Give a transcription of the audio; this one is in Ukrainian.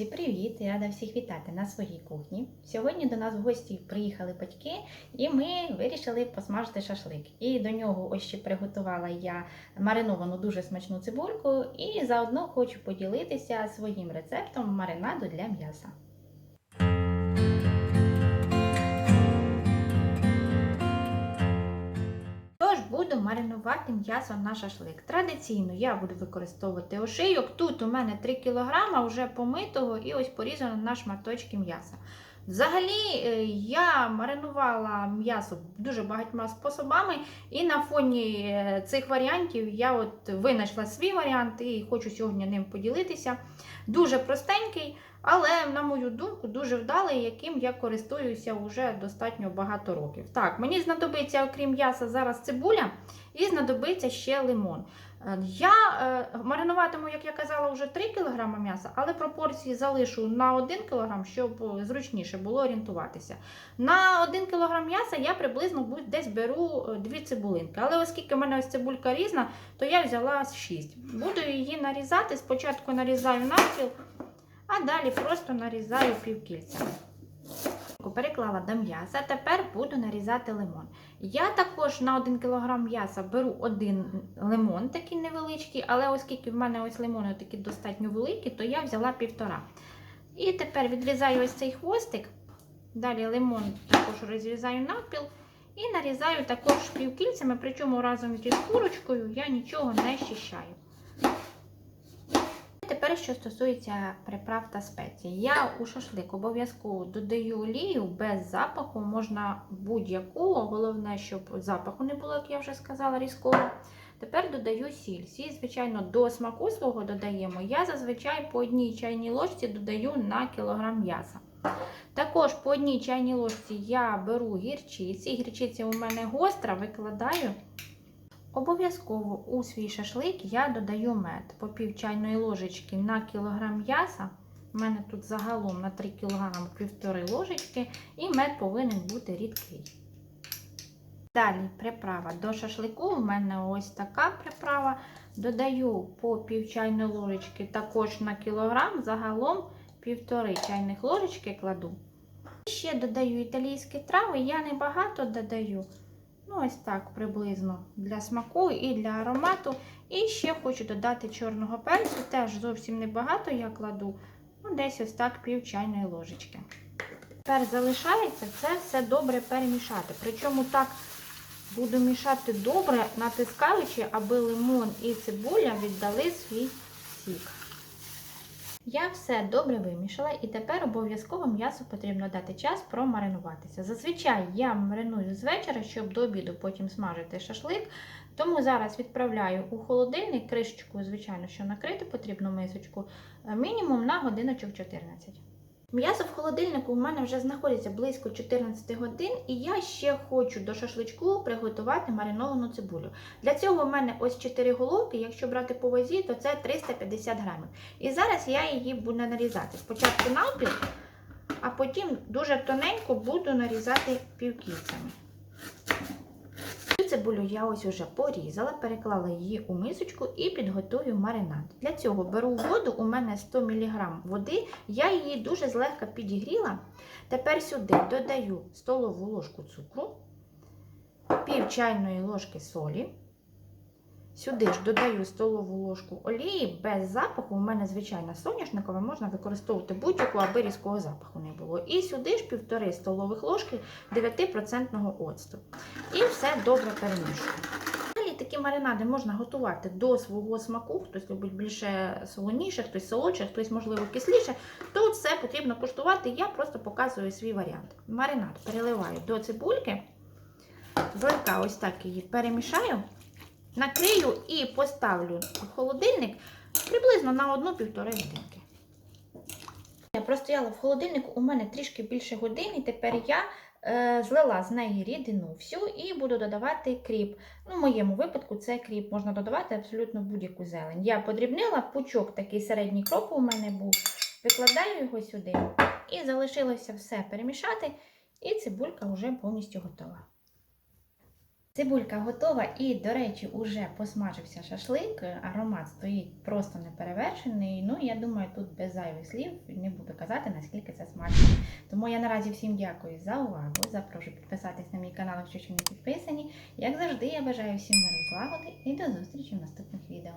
Друзі, привіт! Я рада всіх вітати на своїй кухні. Сьогодні до нас в гості приїхали батьки, і ми вирішили посмажити шашлик. І до нього ось ще приготувала я мариновану дуже смачну цибульку, і заодно хочу поділитися своїм рецептом маринаду для м'яса. Буду маринувати м'ясо на шашлик. Традиційно я буду використовувати ошийок. Тут у мене 3 кг вже помитого і ось порізано на шматочки м'яса. Взагалі, е, я маринувала м'ясо дуже багатьма способами, і на фоні е, цих варіантів я от винайшла свій варіант і хочу сьогодні ним поділитися. Дуже простенький, але, на мою думку, дуже вдалий, яким я користуюся вже достатньо багато років. Так, мені знадобиться, окрім м'яса, зараз цибуля і знадобиться ще лимон. Е, Я е, маринуватиму, як я казала, вже 3 кг м'яса, але пропорції залишу на 1 кг, щоб е, зручніше було орієнтуватися. На 1 кг м'яса я приблизно десь беру 2 цибулинки. Але оскільки в мене ось цибулька різна, то я взяла 6. Буду її нарізати. Спочатку нарізаю навпіл, а далі просто нарізаю півкільцями. Переклала до м'яса, тепер буду нарізати лимон. Я також на 1 кг м'яса беру один лимон, такий невеличкий, але оскільки в мене ось лимони такі достатньо великі, то я взяла півтора. І тепер відрізаю ось цей хвостик. Далі лимон також розрізаю навпіл і нарізаю також півкільцями, причому разом зі шкурочкою я нічого не щищаю. Тепер, що стосується приправ та спецій. Я у шашлик обов'язково додаю олію без запаху, можна будь-яку, головне, щоб запаху не було, як я вже сказала, різкого. Тепер додаю сіль. Сіль, звичайно, до смаку свого додаємо. Я зазвичай по одній чайній ложці додаю на кілограм м'яса. Також по одній чайній ложці я беру гірчиці. Гірчиця у мене гостра, викладаю. Обов'язково у свій шашлик я додаю мед по пів чайної ложечки на кілограм м'яса. У мене тут загалом на 3 кг півтори ложечки, і мед повинен бути рідкий. Далі приправа до шашлику. У мене ось така приправа. Додаю по пів чайної ложечки також на кілограм, загалом півтори чайних ложечки кладу. Ще додаю італійські трави, я не багато додаю. Ну, ось так приблизно для смаку і для аромату. І ще хочу додати чорного перцю, теж зовсім небагато я кладу, ну, десь ось так пів чайної ложечки. Тепер залишається це все добре перемішати. Причому так буду мішати добре, натискаючи, аби лимон і цибуля віддали свій сік. Я все добре вимішала і тепер обов'язково м'ясу потрібно дати час промаринуватися. Зазвичай я мариную з вечора, щоб до обіду потім смажити шашлик. Тому зараз відправляю у холодильник кришечку, звичайно, що накрити потрібну мисочку, е, мінімум на годиночок 14. М'ясо в холодильнику у мене вже знаходиться близько 14 годин, і я ще хочу до шашличку приготувати мариновану цибулю. Для цього в мене ось 4 головки, якщо брати по вазі, то це 350 грамів. І зараз я її буду нарізати. Спочатку навпіл, а потім дуже тоненько буду нарізати півкільцями. Цибулю я ось уже порізала, переклала її у мисочку і підготую маринад. Для цього беру воду, у мене 100 мг води, я її дуже злегка підігріла. Тепер сюди додаю столову ложку цукру, пів чайної ложки солі. Сюди ж додаю столову ложку олії без запаху. У мене звичайна соняшникова, можна використовувати будь-яку, аби різкого запаху не було. І сюди ж півтори столових ложки 9% оцту. І все добре перемішую. Далі такі маринади можна готувати до свого смаку. Хтось любить більше солоніше, хтось солодше, хтось, можливо, кисліше. Тут все потрібно куштувати. Я просто показую свій варіант. Маринад переливаю до цибульки, злегка ось так її перемішаю. Накрию і поставлю в холодильник приблизно на 1-1,5 годинки. Я простояла в холодильнику, у мене трішки більше години, тепер я е, злила з неї рідину всю і буду додавати кріп. Ну, в моєму випадку це кріп, можна додавати абсолютно будь-яку зелень. Я подрібнила пучок, такий середній кроку у мене був, викладаю його сюди і залишилося все перемішати, і цибулька вже повністю готова. Цибулька готова і, до речі, уже посмажився шашлик. Аромат стоїть просто неперевершений. Ну, я думаю, тут без зайвих слів не буду казати, наскільки це смачно. Тому я наразі всім дякую за увагу. Запрошую підписатись на мій канал, якщо ще не підписані. Як завжди, я бажаю всім миру злагоди і до зустрічі в наступних відео.